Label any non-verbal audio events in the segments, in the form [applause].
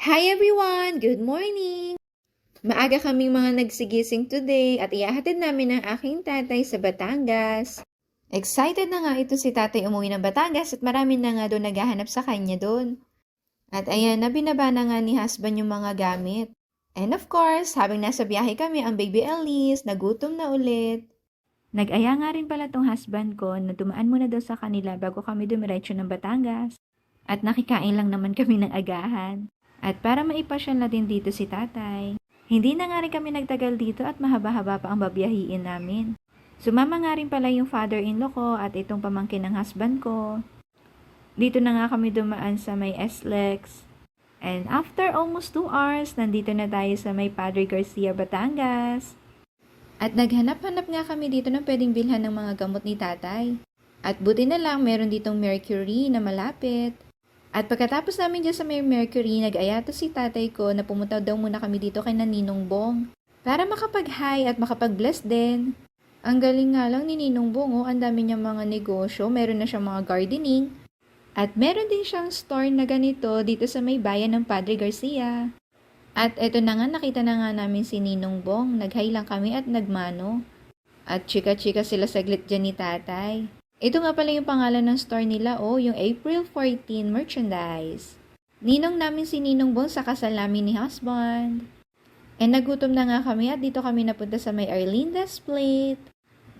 Hi everyone! Good morning! Maaga kaming mga nagsigising today at iyahatid namin ang aking tatay sa Batangas. Excited na nga ito si tatay umuwi ng Batangas at marami na nga doon naghahanap sa kanya doon. At ayan na binaba na nga ni husband yung mga gamit. And of course, habang nasa biyahe kami, ang baby Elise, nagutom na ulit. Nag-aya nga rin pala tong husband ko na dumaan muna daw sa kanila bago kami dumiretso ng Batangas. At nakikain lang naman kami ng agahan. At para maipasyal na din dito si tatay. Hindi na nga rin kami nagtagal dito at mahaba-haba pa ang babiyahiin namin. Sumama nga rin pala yung father-in-law ko at itong pamangkin ng husband ko. Dito na nga kami dumaan sa may SLEX. And after almost 2 hours, nandito na tayo sa may Padre Garcia, Batangas. At naghanap-hanap nga kami dito ng pwedeng bilhan ng mga gamot ni tatay. At buti na lang meron ditong Mercury na malapit. At pagkatapos namin dyan sa may Mercury, nag-aya to si tatay ko na pumunta daw muna kami dito kay Naninong Bong. Para makapag-hi at makapag-bless din. Ang galing nga lang ni Ninong Bong, oh, ang dami niyang mga negosyo, meron na siyang mga gardening. At meron din siyang store na ganito dito sa may bayan ng Padre Garcia. At eto na nga, nakita na nga namin si Ninong Bong. Nag-hi lang kami at nagmano. At chika-chika sila saglit dyan ni tatay. Ito nga pala yung pangalan ng store nila, oh, yung April 14 merchandise. Ninong namin si Ninong Bong sa kasal namin ni husband. And nagutom na nga kami at dito kami napunta sa may Arlinda's Plate.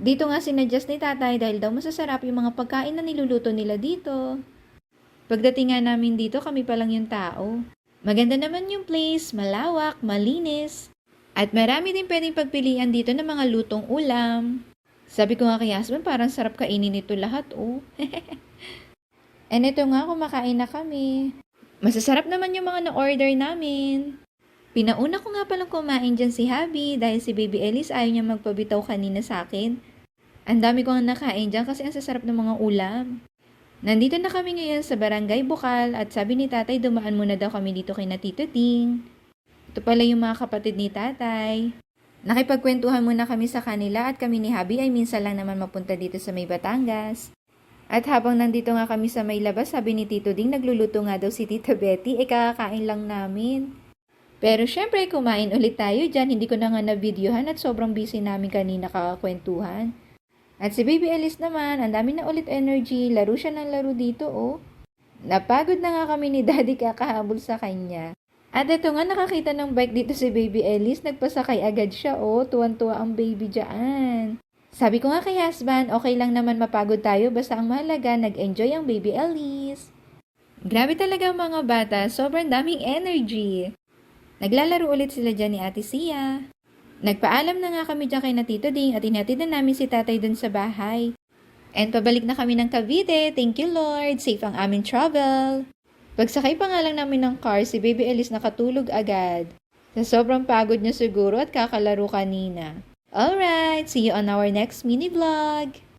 Dito nga sinadjust ni tatay dahil daw masasarap yung mga pagkain na niluluto nila dito. Pagdating nga namin dito, kami pa lang yung tao. Maganda naman yung place, malawak, malinis. At marami din pwedeng pagpilian dito ng mga lutong ulam. Sabi ko nga kay husband, parang sarap kainin ito lahat, oh. [laughs] And ito nga, kumakain na kami. Masasarap naman yung mga na-order namin. Pinauna ko nga palang kumain dyan si Habi dahil si Baby Ellis ayaw niya magpabitaw kanina sa akin. Ang dami ko nga nakain dyan kasi ang sasarap ng mga ulam. Nandito na kami ngayon sa Barangay Bukal at sabi ni tatay dumaan muna daw kami dito kay na Tito Ting. Ito pala yung mga kapatid ni tatay. Nakipagkwentuhan muna kami sa kanila at kami ni Habi ay minsan lang naman mapunta dito sa may Batangas. At habang nandito nga kami sa may labas, sabi ni Tito Ding nagluluto nga daw si Tita Betty, eh kakakain lang namin. Pero syempre, kumain ulit tayo dyan. Hindi ko na nga na-videohan at sobrang busy namin kanina kakakwentuhan. At si Baby Alice naman, ang dami na ulit energy. Laro siya ng laro dito, oh. Napagod na nga kami ni Daddy kakahabol sa kanya. At ito nga, nakakita ng bike dito si Baby Alice. Nagpasakay agad siya, oh. Tuwan-tuwa ang baby dyan. Sabi ko nga kay husband, okay lang naman mapagod tayo basta ang mahalaga, nag-enjoy ang Baby Alice. Grabe talaga mga bata, sobrang daming energy. Naglalaro ulit sila dyan ni Ate Sia. Nagpaalam na nga kami dyan kay na Tito Ding at inatid na namin si tatay dun sa bahay. And pabalik na kami ng Cavite. Thank you Lord. Safe ang aming travel. Pagsakay pa nga lang namin ng car, si Baby Ellis nakatulog agad. Sa sobrang pagod niya siguro at kakalaro kanina. Alright, see you on our next mini vlog.